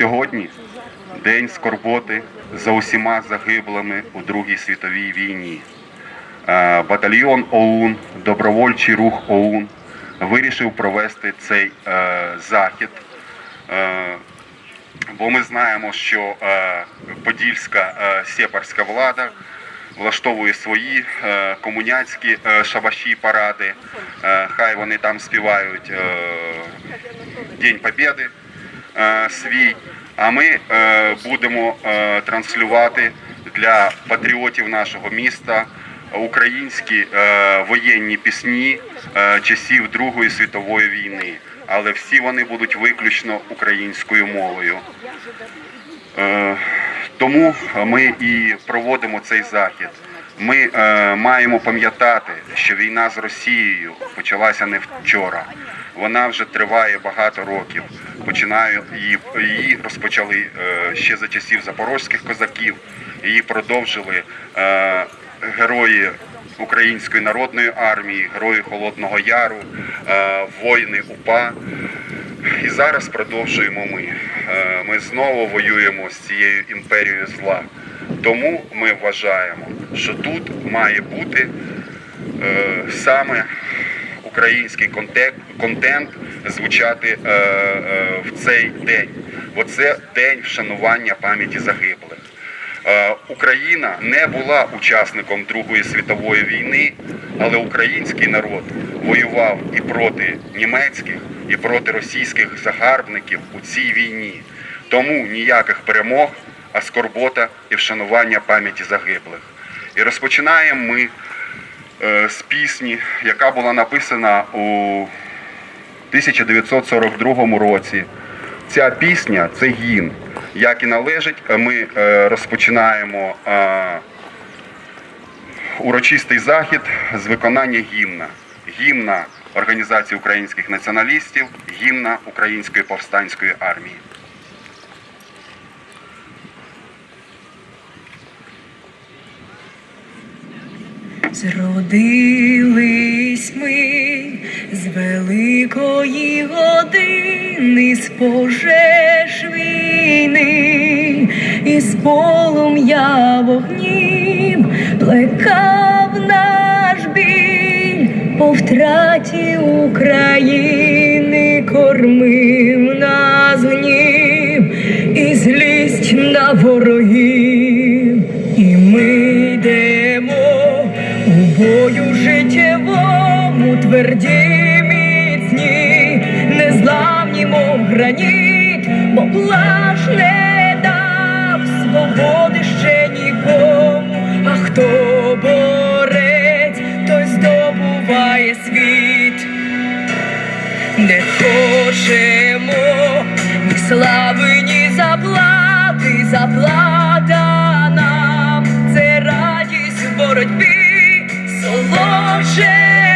сьогодні день скорботи за усіма загиблими у Другій світовій війні. Е, Батальйон ОУН, добровольчий рух ОУН вирішив провести цей е, захід. Е, бо ми знаємо, що подільська сепарська влада влаштовує свої комуняцькі шабаші паради. Хай вони там співають День Побєди свій. А ми е, будемо е, транслювати для патріотів нашого міста українські е, воєнні пісні е, часів Другої світової війни. Але всі вони будуть виключно українською мовою. Е, Тому ми і проводимо цей захід. Ми е, маємо пам'ятати, що війна з Росією почалася не вчора. Вона вже триває багато років. Починаю її, її розпочали е, ще за часів запорозьких козаків. Її продовжили е, герої Української народної армії, герої Холодного Яру, е, воїни УПА. І зараз продовжуємо ми. Ми знову воюємо з цією імперією зла. Тому ми вважаємо, що тут має бути саме український контент, контент звучати е, е, в цей день. Бо це день вшанування пам'яті загиблих. Е, Україна не була учасником Другої світової війни, але український народ воював і проти німецьких, і проти російських загарбників у цій війні. Тому ніяких перемог, а скорбота і вшанування пам'яті загиблих. І розпочинаємо ми з пісні, яка була написана у 1942 році. Ця пісня це гімн. Як і належить, ми е, розпочинаємо е, урочистий захід з виконання гімна. Гімна Організації українських націоналістів, гімна Української повстанської армії. Зродились ми з великої години, з пожеж війни, і з полум'я вогнів плекав наш біль. По втраті України, кормив нас гнів і злість на ворогів, тверді міцні, незламні, мов граніт, бо плаш не дав свободи ще нікому, а хто борець, той здобуває світ. Не хочемо ні слави, ні заплати, заплата нам це радість в боротьбі, солодше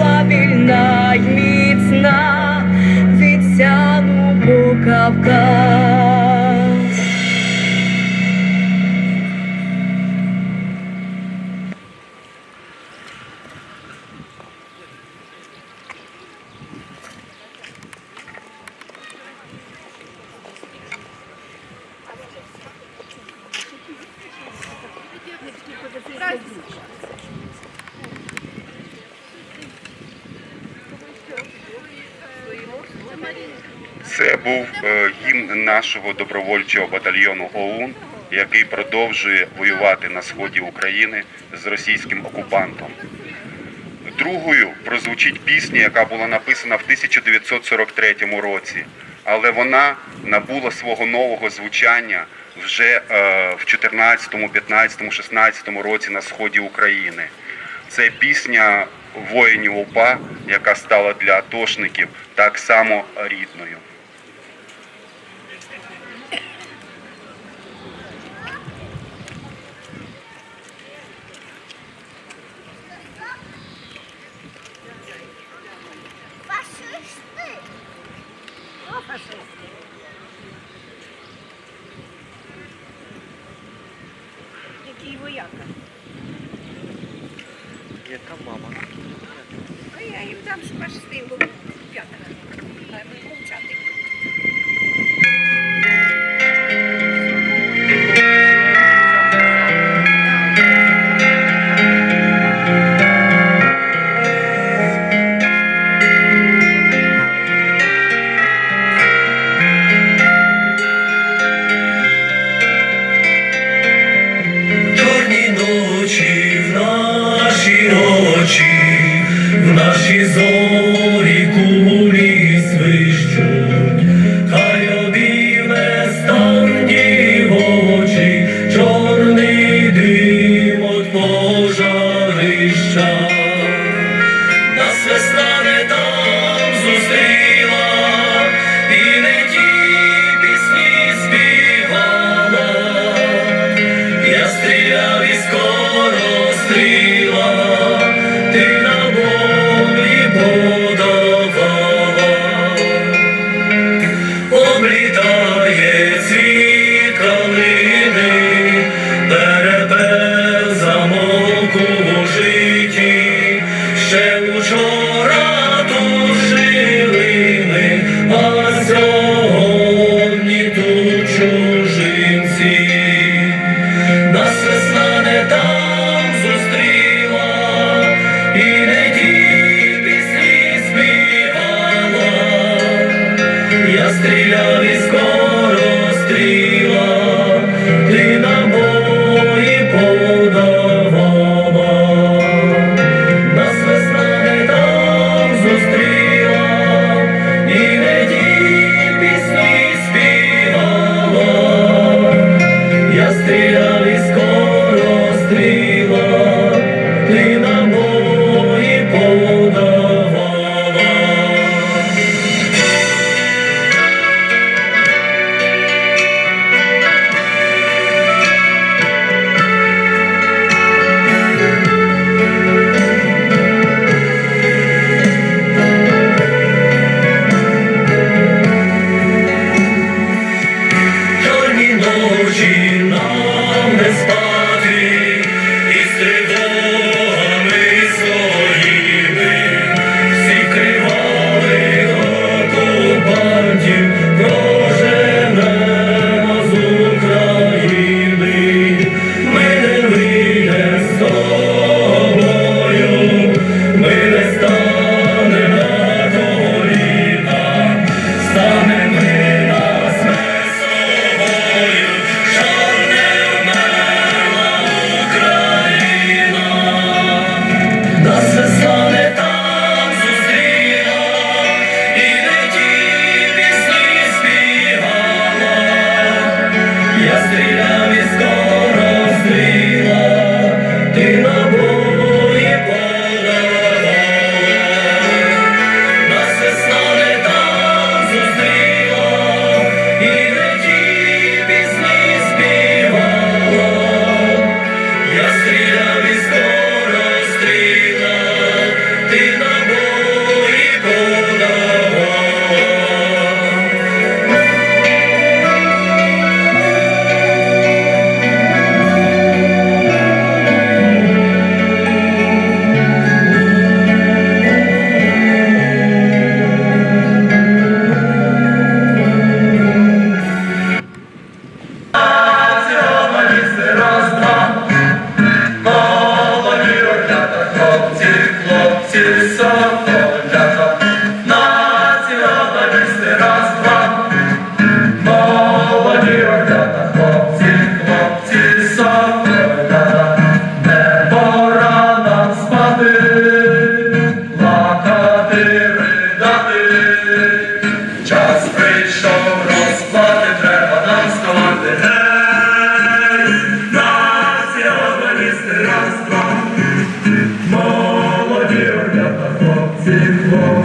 Слава вільна й міцна відсяну у Кавказ. Здравствуйте. Це був е, гімн нашого добровольчого батальйону ОУН, який продовжує воювати на сході України з російським окупантом. Другою прозвучить пісня, яка була написана в 1943 році, але вона набула свого нового звучання вже е, в 14, 15, 16 році на сході України. Це пісня воїнів УПА, яка стала для атошників так само рідною. Horizonte.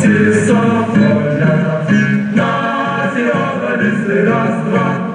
Сі соля, на сіра, раз, два.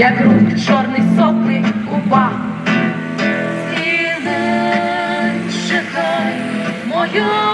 Як рух чорний сопли у. you.